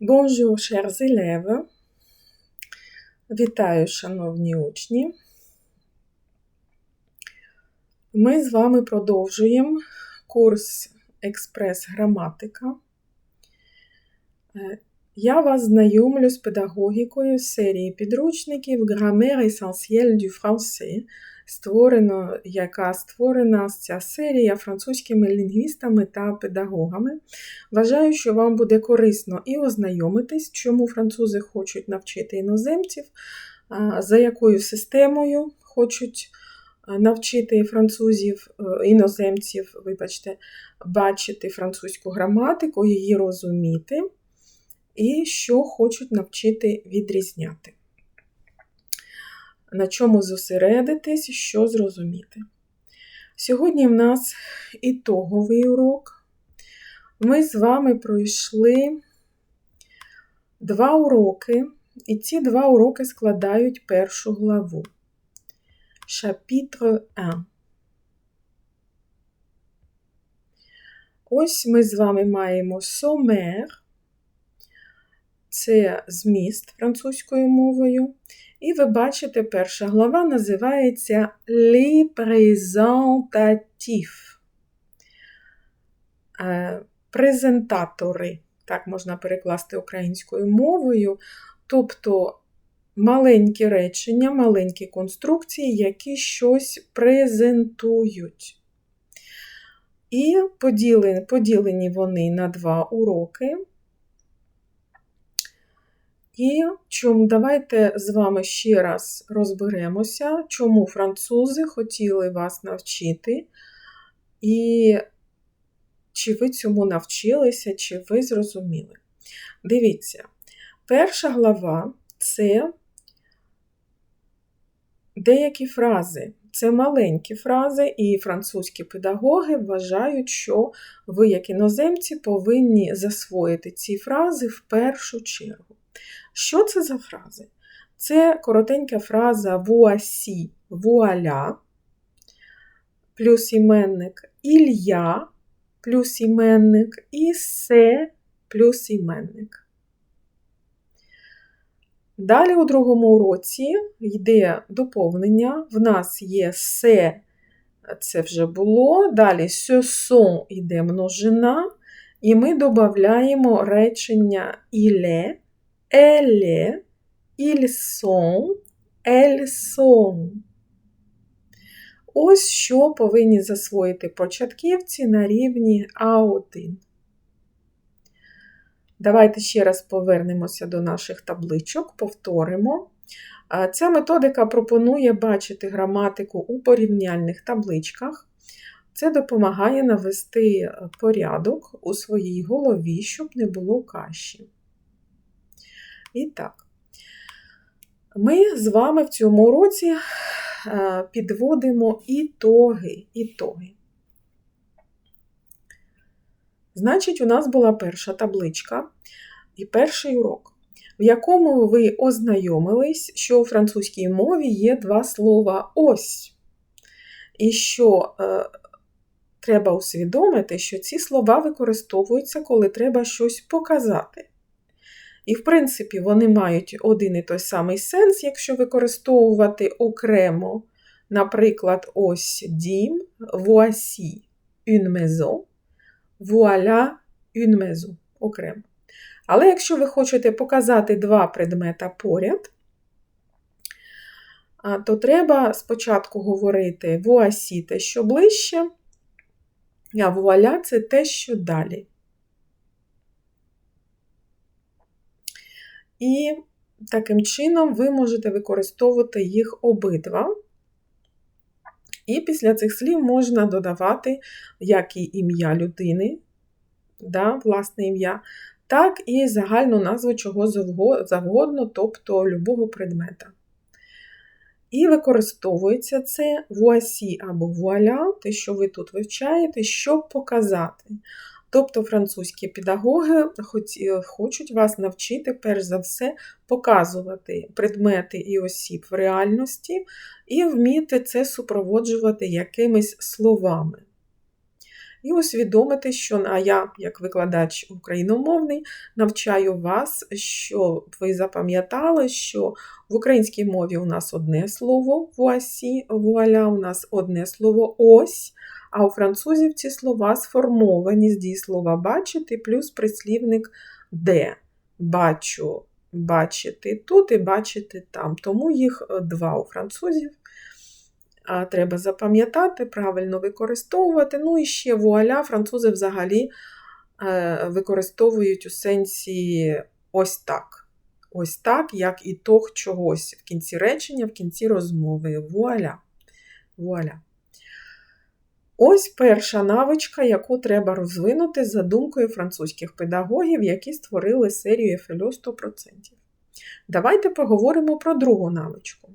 Bonjour, chers élèves. Вітаю, шановні учні. Ми з вами продовжуємо курс експрес-граматика. Я вас знайомлю з педагогікою серії підручників Grammaire essentielle du français, створено, яка створена ця серія французькими лінгвістами та педагогами. Вважаю, що вам буде корисно і ознайомитись, чому французи хочуть навчити іноземців, за якою системою хочуть навчити французів, е, іноземців, вибачте, бачити французьку граматику, її розуміти, і що хочуть навчити відрізняти на чому зосередитись, що зрозуміти. Сьогодні в нас ітоговий урок. Ми з вами пройшли два уроки, і ці два уроки складають першу главу. Шапітр 1. Ось ми з вами маємо сомер, це зміст французькою мовою. І ви бачите, перша глава називається Les Présentatifs. Е, презентатори, так можна перекласти українською мовою, тобто маленькі речення, маленькі конструкції, які щось презентують. І поділені вони на два уроки. І чому давайте з вами ще раз розберемося, чому французи хотіли вас навчити, і чи ви цьому навчилися, чи ви зрозуміли. Дивіться, перша глава це деякі фрази. Це маленькі фрази, і французькі педагоги вважають, що ви, як іноземці, повинні засвоїти ці фрази в першу чергу. Що це за фрази? Це коротенька фраза voici, вуаля, плюс іменник ілья, плюс іменник і се плюс іменник. Далі у другому уроці йде доповнення. В нас є се, це вже було. Далі sont йде множина, і ми додаємо речення іле elle ils sont, elles sont. Ось що повинні засвоїти початківці на рівні А1. Давайте ще раз повернемося до наших табличок, повторимо. Ця методика пропонує бачити граматику у порівняльних табличках. Це допомагає навести порядок у своїй голові, щоб не було каші. І так, ми з вами в цьому році е, підводимо ітоги. ітоги. Значить, у нас була перша табличка і перший урок, в якому ви ознайомились, що у французькій мові є два слова ось. І що е, треба усвідомити, що ці слова використовуються, коли треба щось показати. І, в принципі, вони мають один і той самий сенс, якщо використовувати окремо, наприклад, ось дім, voici une maison, voilà une maison окремо. Але якщо ви хочете показати два предмета поряд, то треба спочатку говорити voici те, що ближче, а вуаля це те, що далі. І таким чином ви можете використовувати їх обидва. І після цих слів можна додавати як і ім'я людини, да, власне ім'я, так і загальну назву чого завгодно, тобто любого предмета. І використовується це вуасі або вуаля, те, що ви тут вивчаєте, щоб показати. Тобто французькі педагоги е, хочуть вас навчити, перш за все, показувати предмети і осіб в реальності, і вміти це супроводжувати якимись словами. і усвідомити, що а я, як викладач україномовний, навчаю вас, щоб ви запам'ятали, що в українській мові у нас одне слово вуасі, вуаля, у нас одне слово ось. А у французів ці слова сформовані з дієслова бачити, плюс прислівник де. Бачу, бачити тут і бачити там. Тому їх е, два у французів. А Треба запам'ятати, правильно використовувати. Ну і ще вуаля, французи взагалі е, використовують у сенсі ось так. Ось так, як ітог чогось в кінці речення, в кінці розмови. Вуаля. Вуаля. Ось перша навичка, яку треба розвинути за думкою французьких педагогів, які створили серію ефельо 100%. Давайте поговоримо про другу навичку.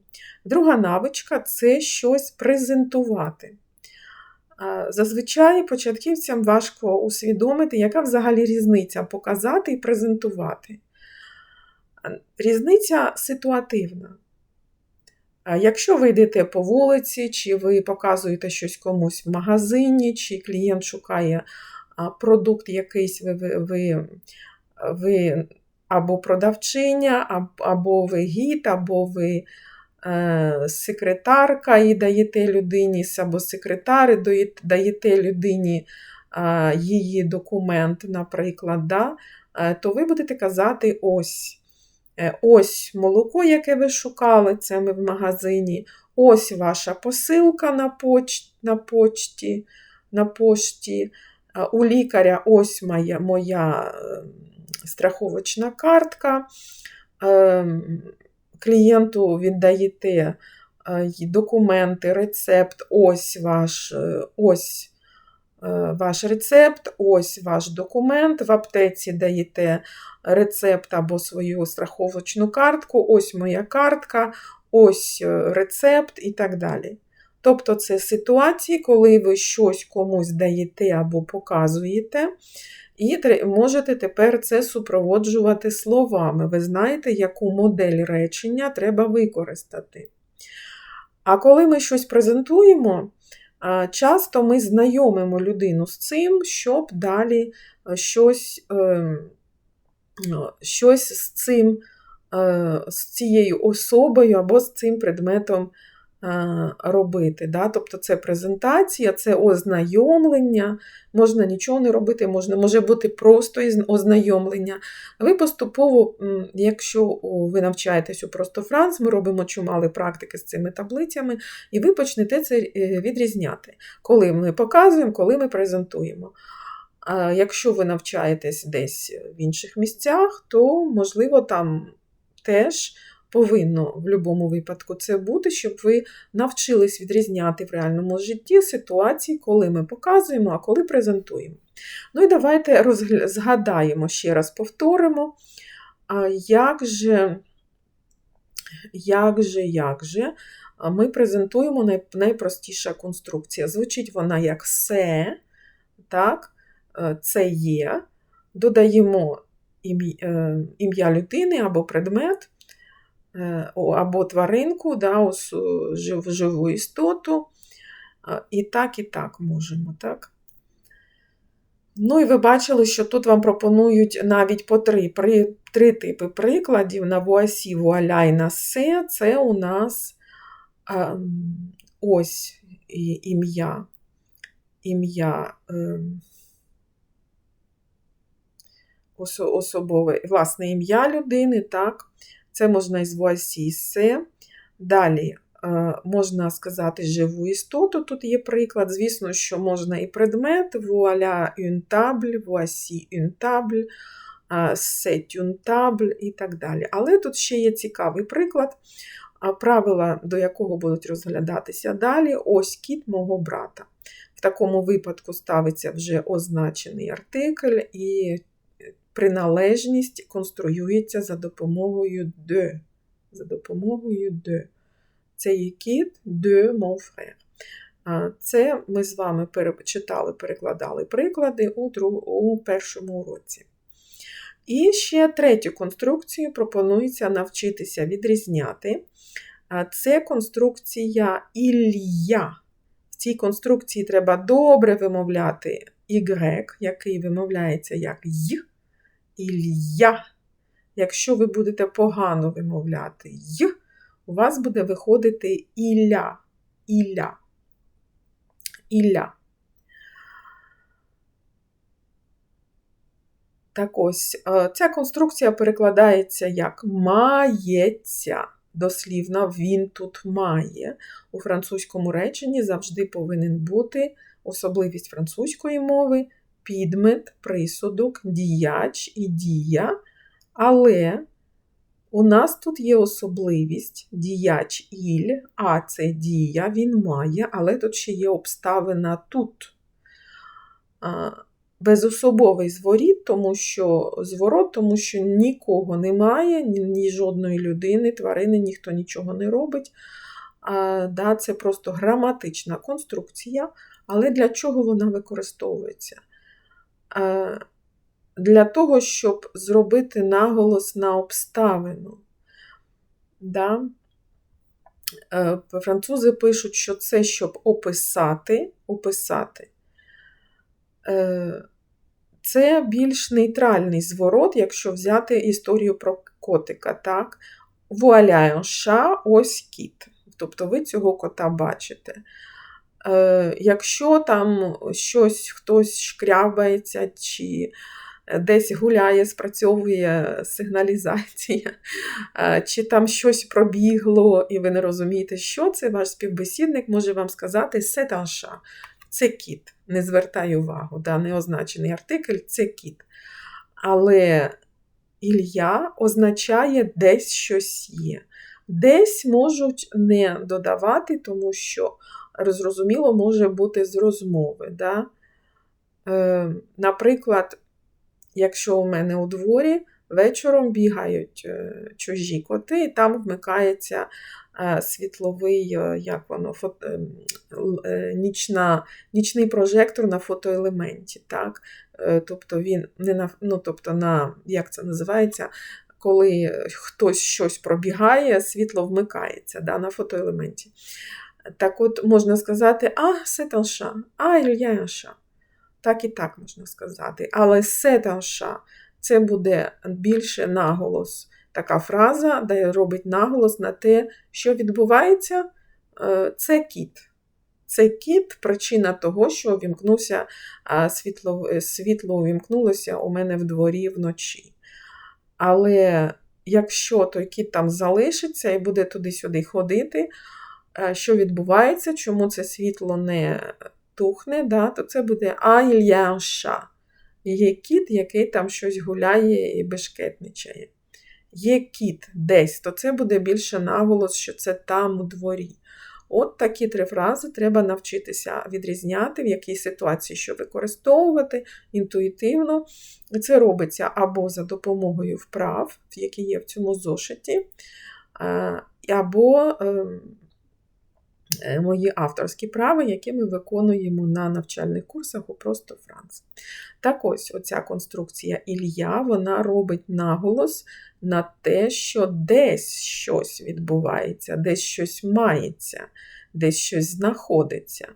Друга навичка це щось презентувати. Зазвичай початківцям важко усвідомити, яка взагалі різниця показати і презентувати. Різниця ситуативна. Якщо ви йдете по вулиці, чи ви показуєте щось комусь в магазині, чи клієнт шукає продукт якийсь, ви ви, ви або продавчиня, або ви гід, або ви е, секретарка і даєте людині, або секретар, і даєте людині е, її документ, наприклад, да, е, то ви будете казати ось. Е, ось молоко, яке ви шукали, це ми в магазині. Ось ваша посилка на поч... на почті, на пошті. Е, у лікаря ось моя моя ем, страховочна картка. Ем, клієнту віддаєте е, документи, рецепт, ось ваш ось ваш рецепт, ось ваш документ. В аптеці даєте рецепт або свою страховочну картку, ось моя картка, ось е, рецепт і так далі. Тобто це ситуації, коли ви щось комусь даєте або показуєте, і можете тепер це супроводжувати словами. Ви знаєте, яку модель речення треба використати. А коли ми щось презентуємо, часто ми знайомимо людину з цим, щоб далі е, щось ем, щось з цим, е, з цією особою або з цим предметом е, робити. Да? Тобто це презентація, це ознайомлення, можна нічого не робити, можна, може бути просто ознайомлення. Ви поступово, якщо ви навчаєтесь у просто Франц, ми робимо чимали практики з цими таблицями, і ви почнете це е, відрізняти, коли ми показуємо, коли ми презентуємо. А якщо ви навчаєтесь десь в інших місцях, то, можливо, там теж повинно в будь-якому випадку це бути, щоб ви навчились відрізняти в реальному житті ситуації, коли ми показуємо, а коли презентуємо. Ну і давайте розгля... згадаємо, ще раз повторимо, як же, як же, як же ми презентуємо найпростіша конструкція. Звучить вона як се, так? Е, це є, додаємо е, ім'я людини або предмет, е, або тваринку, да, живу істоту. І так, і так можемо. так? Ну, і ви бачили, що тут вам пропонують навіть по три при, три типи прикладів на вуасі, вуаля і на се. Це у нас а, ось ім'я. Ім'я. Ем, особове власне ім'я людини, так? Це можна із вуасісе. Далі е, можна сказати живу істоту, тут є приклад. Звісно, що можна і предмет, вуаля une table, c'est une table і так далі. Але тут ще є цікавий приклад, правила, до якого будуть розглядатися далі, ось кіт мого брата. В такому випадку ставиться вже означений артикль, і приналежність конструюється за допомогою de. За допомогою de. Це є кіт de mon frère. Це ми з вами читали, перекладали приклади у, друг, у першому уроці. І ще третю конструкцію пропонується навчитися відрізняти. Це конструкція Ілля. В цій конструкції треба добре вимовляти Y, який вимовляється як Й, Ілля. Якщо ви будете погано вимовляти Й, у вас буде виходити Ілля. Ілля. Ілля. Так ось, е, ця конструкція перекладається як мається. Дослівно, він тут має. У французькому реченні завжди повинен бути особливість французької мови, підмет, присудок, діяч і дія. Але у нас тут є особливість діяч іль, а це дія, він має, але тут ще є обставина тут. Безособовий зворіт, тому що зворот, тому що нікого немає, ні, жодної людини, тварини, ніхто нічого не робить. А, да, Це просто граматична конструкція, але для чого вона використовується? Для того, щоб зробити наголос на обставину. Да? Е, французи пишуть, що це щоб описати, описати. Е, це більш нейтральний зворот, якщо взяти історію про котика. так? Вуаля, ша, ось кіт. Тобто ви цього кота бачите. Е, Якщо там щось хтось шкрябається, чи десь гуляє, спрацьовує сигналізація, е, чи там щось пробігло, і ви не розумієте, що це, ваш співбесідник може вам сказати сетанша. Це кіт. Не звертай увагу, да, неозначений артикль це кіт. Але Ілля означає десь щось є. Десь можуть не додавати, тому що, зрозуміло, може бути з розмови. Да? Е, Наприклад, якщо у мене у дворі вечором бігають е, чужі коти, і там вмикається е, світловий, е, як воно, фото, нічна, нічний прожектор на фотоелементі. так? Тобто він не на, ну, тобто на, як це називається, коли хтось щось пробігає, світло вмикається да, на фотоелементі. Так от можна сказати, а, сетанша, а ільяша. Так і так можна сказати. Але сетанша це буде більше наголос. Така фраза, де робить наголос на те, що відбувається, е, це кіт. Це кіт причина того, що вімкнувся світло світло увімкнулося у мене в дворі вночі. Але якщо той кіт там залишиться і буде туди-сюди ходити, е, що відбувається, чому це світло не тухне, да, то це буде айлянша. Є кіт, який там щось гуляє і бешкетничає. Є кіт десь, то це буде більше наголос, що це там у дворі. От такі три фрази треба навчитися відрізняти, в якій ситуації що використовувати інтуїтивно. Це робиться або за допомогою вправ, які є в цьому зошиті, або ем, Е, мої авторські прави, які ми виконуємо на навчальних курсах у просто Франц. Так ось оця конструкція Ілля вона робить наголос на те, що десь щось відбувається, десь щось мається, десь щось знаходиться.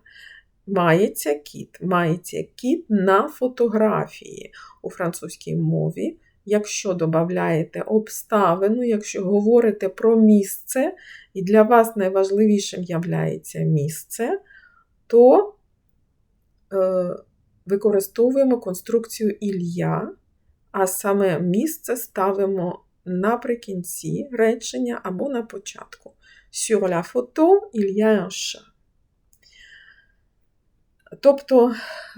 Мається кіт, мається кіт на фотографії у французькій мові. Якщо додаєте обставину, якщо говорите про місце, і для вас найважливішим являється місце, то е, використовуємо конструкцію Ілля, а саме місце ставимо наприкінці речення або на початку. Sur la photo, il y a un chat. Тобто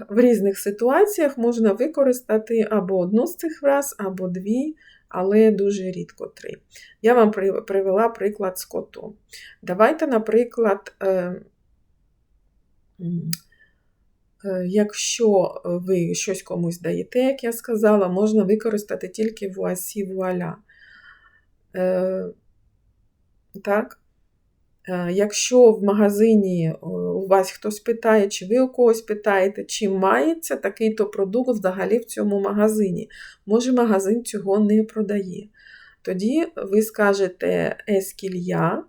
в різних ситуаціях можна використати або одну з цих фраз, або дві, але дуже рідко три. Я вам привела приклад з котом. Давайте, наприклад, е, е, якщо ви щось комусь даєте, як я сказала, можна використати тільки вуасі вуаля. Е, так? Е, якщо в магазині е, у вас хтось питає, чи ви у когось питаєте, чи мається такий-то продукт взагалі в цьому магазині, може магазин цього не продає. Тоді ви скажете ескілья,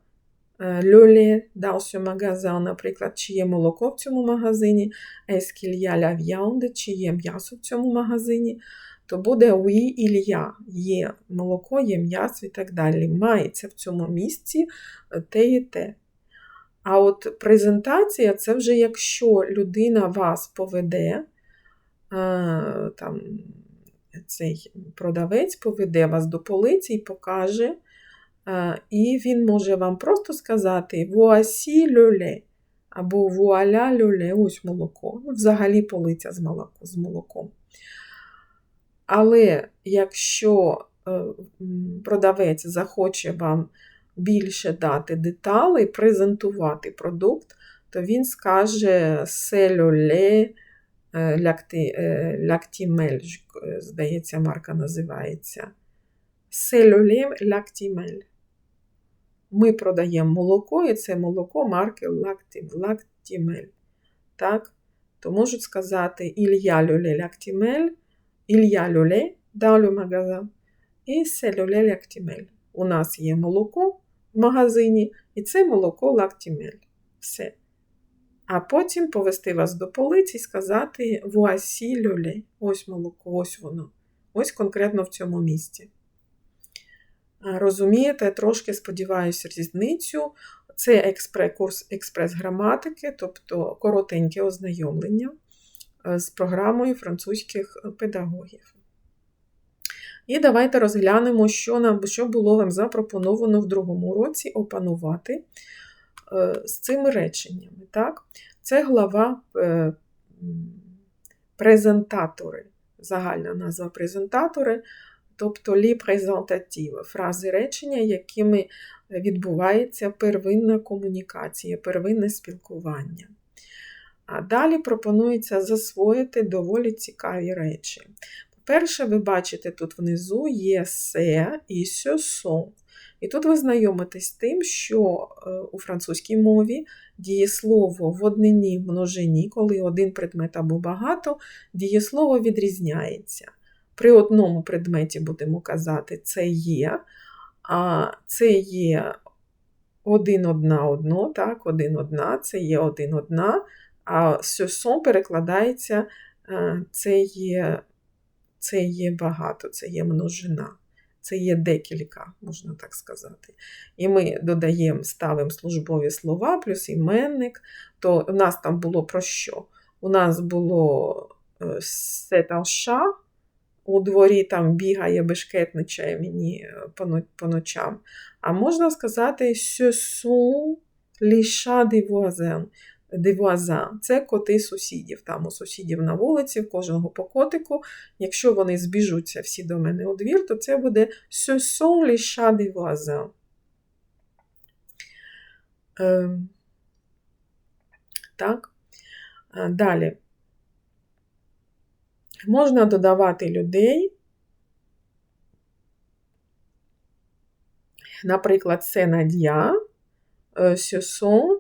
Льоле dans ce magasin, наприклад, чи є молоко в цьому магазині, a la viande, чи є м'ясо в цьому магазині, то буде y a, є молоко, є м'ясо і так далі. Мається в цьому місці те і те. А от презентація це вже якщо людина вас поведе, там цей продавець поведе вас до полиці і покаже. І він може вам просто сказати le lait, або вуаля люле, ось молоко. Ну, взагалі полиця з молоком. Але якщо е, продавець захоче вам більше дати деталей, презентувати продукт, то він скаже селюле лактімель, здається, марка називається. Селюле лактімель. Ми продаємо молоко, і це молоко марки Лактімель. Так? То можуть сказати Ілья люле лактімель, Ілья люле dans le magasin. І це люле лактімель. У нас є молоко в магазині, і це молоко лактімель. Все. А потім повести вас до полиці і сказати Voici люле. Ось молоко, ось воно. Ось конкретно в цьому місці. Розумієте, трошки сподіваюся, різницю. Це експрес, курс експрес-граматики, тобто коротеньке ознайомлення з програмою французьких педагогів. І давайте розглянемо, що нам, що було вам запропоновано в другому році опанувати з цими реченнями. Так? Це глава презентатори, загальна назва презентатори тобто лі презентативи, фрази речення, якими відбувається первинна комунікація, первинне спілкування. А далі пропонується засвоїти доволі цікаві речі. По-перше, ви бачите, тут внизу є се і сьосон. І тут ви знайомитесь з тим, що е, у французькій мові дієслово в однині множині, коли один предмет або багато, дієслово відрізняється. При одному предметі будемо казати, це є, а це є один одна одно, так, один одна, це є один одна, а сьосон перекладається, е, це є, це є багато, це є множина. Це є декілька, можна так сказати. І ми додаємо, ставимо службові слова, плюс іменник, то у нас там було про що? У нас було сетанша, у дворі там бігає, бешкетничає мені е, по ночам. А можна сказати, ce sont les voisins. Це коти сусідів. Там у сусідів на вулиці, в кожного по котику. Якщо вони збіжуться всі до мене у двір, то це буде ce sont les des voisins. Е, так. Далі. Можна додавати людей. Наприклад, це Надя, Сюсон,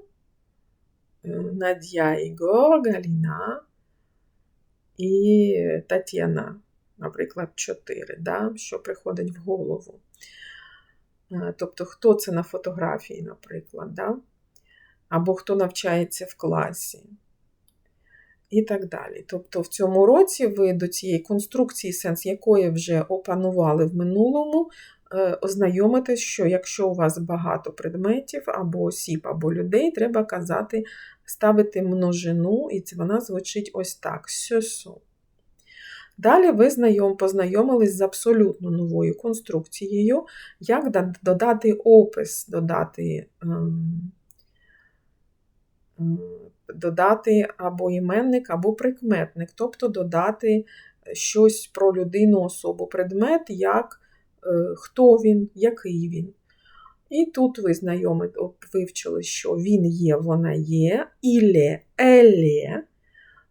Надя Ігор, Галіна і Тетяна, наприклад, чотири, да, що приходить в голову. Тобто, хто це на фотографії, наприклад, да? або хто навчається в класі і так далі. Тобто в цьому році ви до цієї конструкції, сенс якої вже опанували в минулому, е, ознайомитесь, що якщо у вас багато предметів, або осіб, або людей, треба казати, ставити множину, і вона звучить ось так: сьосу. Далі ви знайом, познайомились з абсолютно новою конструкцією, як додати опис, додати. Ем, додати або іменник, або прикметник, тобто додати щось про людину, особу, предмет, як хто він, який він. І тут ви знайомі вивчили, що він є, вона є, іле, еле,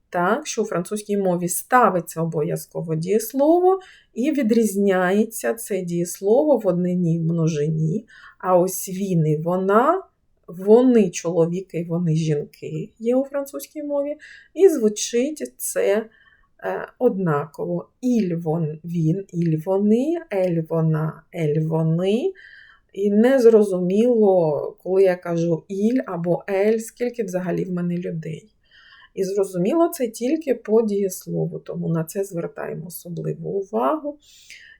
так, що у французькій мові ставиться обов'язково дієслово, і відрізняється це дієслово в однині множині, а ось він і вона вони чоловіки, вони жінки є у французькій мові, і звучить це е, однаково. Іль вон, він, іль вони, ель вона, ель вони. І не зрозуміло, коли я кажу іль або ель, скільки взагалі в мене людей. І зрозуміло це тільки по дієслову, тому на це звертаємо особливу увагу.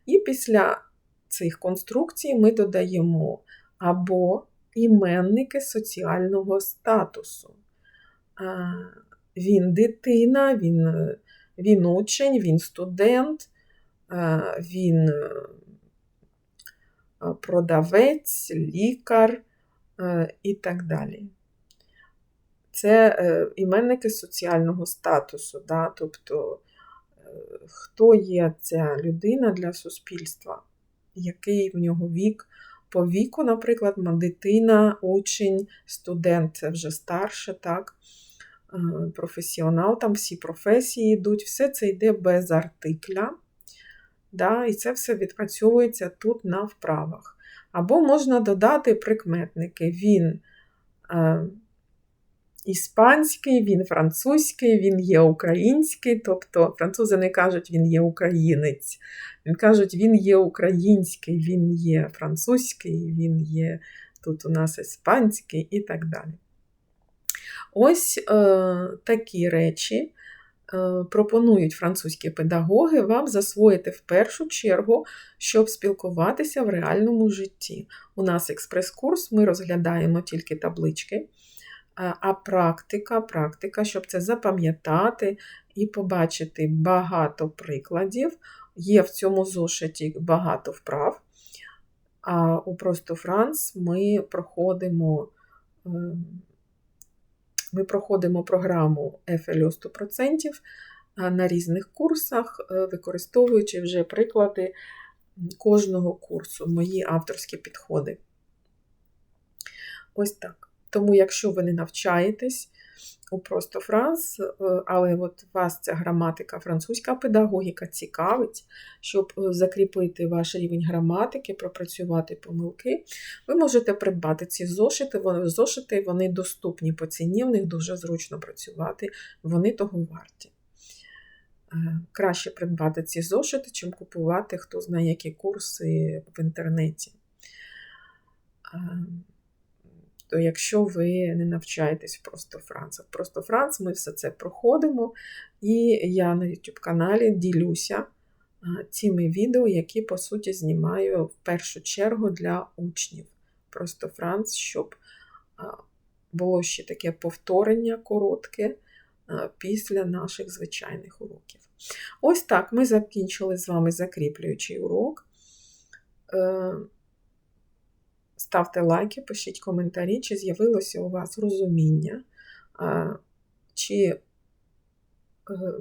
І після цих конструкцій ми додаємо або іменники соціального статусу. Він дитина, він, він учень, він студент, він продавець, лікар і так далі. Це е, іменники соціального статусу, да? тобто е, хто є ця людина для суспільства, який в нього вік. По віку, наприклад, дитина, учень, студент це вже старше, так, е, професіонал, там всі професії йдуть, все це йде без артикля. Да, І це все відпрацьовується тут на вправах. Або можна додати прикметники. Він іспанський, він французький, він є український, тобто французи не кажуть, він є українець. Він кажуть, він є український, він є французький, він є тут у нас іспанський і так далі. Ось е, такі речі е, пропонують французькі педагоги вам засвоїти в першу чергу, щоб спілкуватися в реальному житті. У нас експрес-курс, ми розглядаємо тільки таблички. А практика, практика, щоб це запам'ятати і побачити багато прикладів. Є в цьому зошиті багато вправ. А у Просто Франц ми проходимо ем, ми проходимо програму FLO 100% на різних курсах, е, використовуючи вже приклади кожного курсу, мої авторські підходи. Ось так. Тому, якщо ви не навчаєтесь у просто франц, е, але от вас ця граматика, французька педагогіка цікавить, щоб е, закріпити ваш рівень граматики, пропрацювати помилки, ви можете придбати ці зошити. Вони зошити вони доступні по ціні, в них дуже зручно працювати, вони того варті. Е, краще придбати ці зошити, чим купувати хто знає які курси в інтернеті то якщо ви не навчаєтесь просто Франц. Просто Франц, ми все це проходимо, і я на YouTube каналі ділюся цими відео, які, по суті, знімаю в першу чергу для учнів. Просто Франц, щоб було ще таке повторення коротке після наших звичайних уроків. Ось так ми закінчили з вами закріплюючий урок. Ставте лайки, пишіть коментарі, чи з'явилося у вас розуміння, чи е,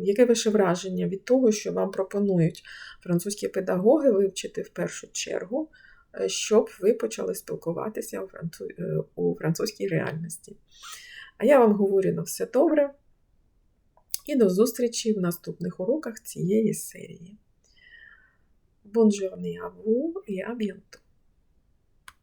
яке ваше враження від того, що вам пропонують французькі педагоги вивчити в першу чергу, е, щоб ви почали спілкуватися у е, французькій реальності. А я вам говорю на все добре і до зустрічі в наступних уроках цієї серії. Bonne journée à vous!